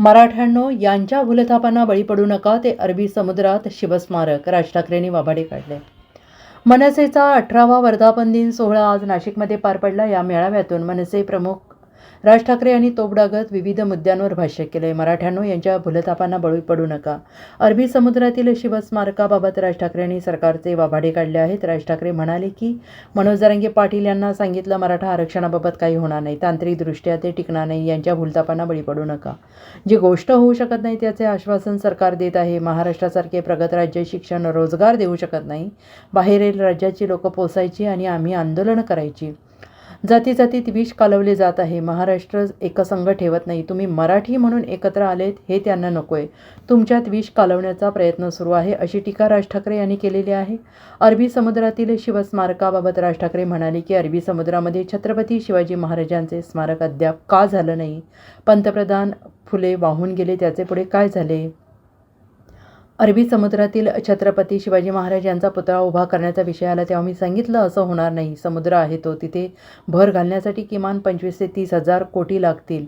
मराठ्यांनो यांच्या भूलथापांना बळी पडू नका ते अरबी समुद्रात शिवस्मारक. राज ठाकरेंनी वाभाडे काढले. मनसेचा अठरावा वर्धापन दिन सोहळा आज नाशिकमध्ये पार पडला. या मेळाव्यातून मनसे प्रमुख राज ठाकरे यांनी तोबडागत विविध मुद्द्यांवर भाष्य केले मराठ्यांनो यांच्या भूलतापांना बळी पडू नका. अरबी समुद्रातील शिवस्मारकाबाबत राज ठाकरे यांनी सरकारचे वाभाडे काढले आहेत. राज ठाकरे म्हणाले की मनोज जरांगे पाटील यांना सांगितलं मराठा आरक्षणाबाबत काही होणार नाही. तांत्रिकदृष्ट्या ते टिकणार नाही. यांच्या भूलतापांना बळी पडू नका. जी गोष्ट होऊ शकत नाही त्याचे आश्वासन सरकार देत आहे. महाराष्ट्रासारखे प्रगत राज्य शिक्षण रोजगार देऊ शकत नाही. बाहेरील राज्याची लोकं पोसायची आणि आम्ही आंदोलनं करायची. जाती जातीत विष कालवले जात आहे. महाराष्ट्र एकसंघ ठेवत नाही. तुम्ही मराठी म्हणून एकत्र आलेत हे त्यांना नकोय. तुमच्यात विष कालवण्याचा प्रयत्न सुरू आहे अशी टीका राज ठाकरे यांनी केलेली आहे. अरबी समुद्रातील शिवस्मारकाबाबत राज ठाकरे म्हणाले की अरबी समुद्रामध्ये छत्रपती शिवाजी महाराजांचे स्मारक अद्याप का झालं नाही? पंतप्रधान फुले वाहून गेले त्याचे पुढे काय झाले? अरबी समुद्रातील छत्रपती शिवाजी महाराज यांचा पुतळा उभा करण्याचा विषय आला तेव्हा मी सांगितलं असं होणार नाही. समुद्र आहे तो. तिथे भर घालण्यासाठी किमान पंचवीस ते तीस हजार कोटी लागतील.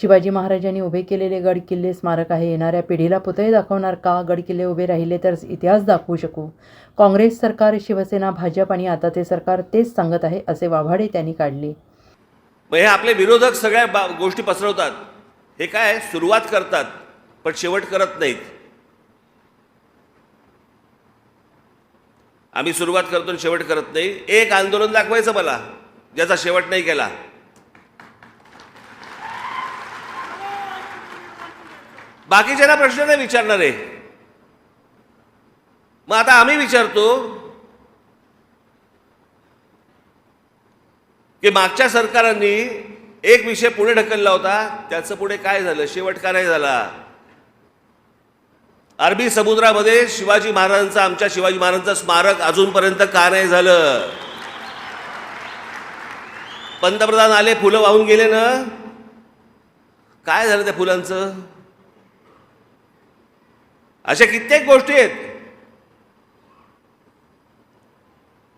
शिवाजी महाराजांनी उभे केलेले गड किल्ले स्मारक आहे. येणाऱ्या पिढीला पुतळे दाखवणार का? गड किल्ले उभे राहिले तर इतिहास दाखवू शकू. काँग्रेस सरकार शिवसेना भाजप आणि आता ते सरकार तेच सांगत आहे असे वाभाडे त्यांनी काढले. हे आपले विरोधक सगळ्या बा गोष्टी पसरवतात. हे काय? सुरुवात करतात पण शेवट करत नाहीत. आम्ही सुरुवात करतो आणि शेवट करत नाही. एक आंदोलन दाखवायचं मला ज्याचा शेवट नाही केला. बाकीच्यांना प्रश्न नाही विचारणार आहे. मग आता आम्ही विचारतो की मागच्या सरकारांनी एक विषय पुढे ढकलला होता त्याचं पुढे काय झालं? शेवट का नाही झाला? अरबी समुद्रामध्ये शिवाजी महाराजांचं आमच्या शिवाजी महाराजांचं स्मारक अजूनपर्यंत का नाही झालं? पंतप्रधान आले फुलं वाहून गेले ना? काय झालं त्या फुलांचं? अशा कित्येक गोष्टी आहेत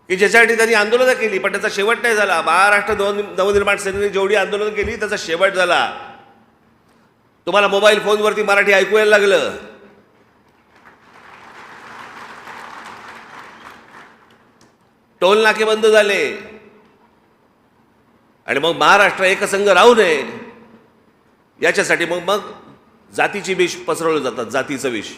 की ज्याच्यासाठी त्यांनी आंदोलनं केली पण त्याचा शेवट नाही झाला. महाराष्ट्र नवनिर्माण सेनेने जेवढी आंदोलनं केली त्याचा शेवट झाला. तुम्हाला मोबाईल फोनवरती मराठी ऐकू यायला लागलं. टोल नाके बंद झाले. आणि मग महाराष्ट्र एकसंघ राहू नये. याच्यासाठी मग मग जातीची विष पसरवलं जातात जातीचं विष.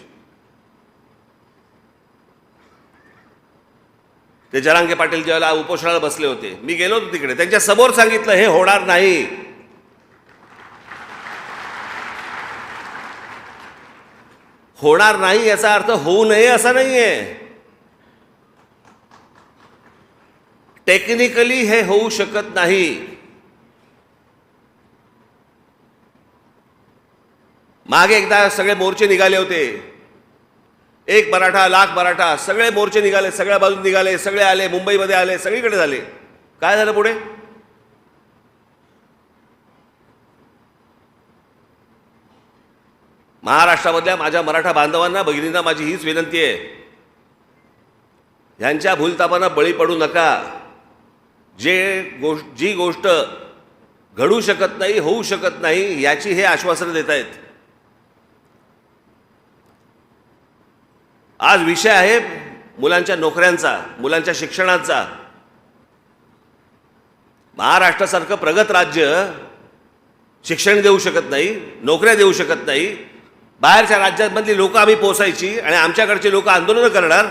ते जरांगे पाटील ज्यावेळेला उपोषणाला बसले होते मी गेलो होतो तिकडे. त्यांच्यासमोर सांगितलं हे होणार नाही. होणार नाही याचा अर्थ होऊ नये असा नाहीये. टेक्निकली हे होऊ शकत नाही. मागे एकदा सगळे मोर्चे निघाले होते. एक मराठा लाख मराठा सगळे मोर्चे निघाले सगळ्या बाजून निघाले सगळे आले मुंबईमध्ये आले सगळीकडे झाले. काय झालं पुढे? महाराष्ट्रामधल्या माझ्या मराठा बांधवांना भगिनींना माझी हीच विनंती आहे. ह्यांच्या भूलतापांना बळी पडू नका. जे गोष जी गोष्ट घडू शकत नाही होऊ शकत नाही याची हे आश्वासनं देत आहेत आज विषय आहे मुलांच्या नोकऱ्यांचा मुलांच्या शिक्षणाचा. महाराष्ट्रासारखं प्रगत राज्य शिक्षण देऊ शकत नाही नोकऱ्या देऊ शकत नाही. बाहेरच्या राज्यांमधली लोकं आम्ही पोसायची आणि आमच्याकडचे लोक आंदोलनं करणार.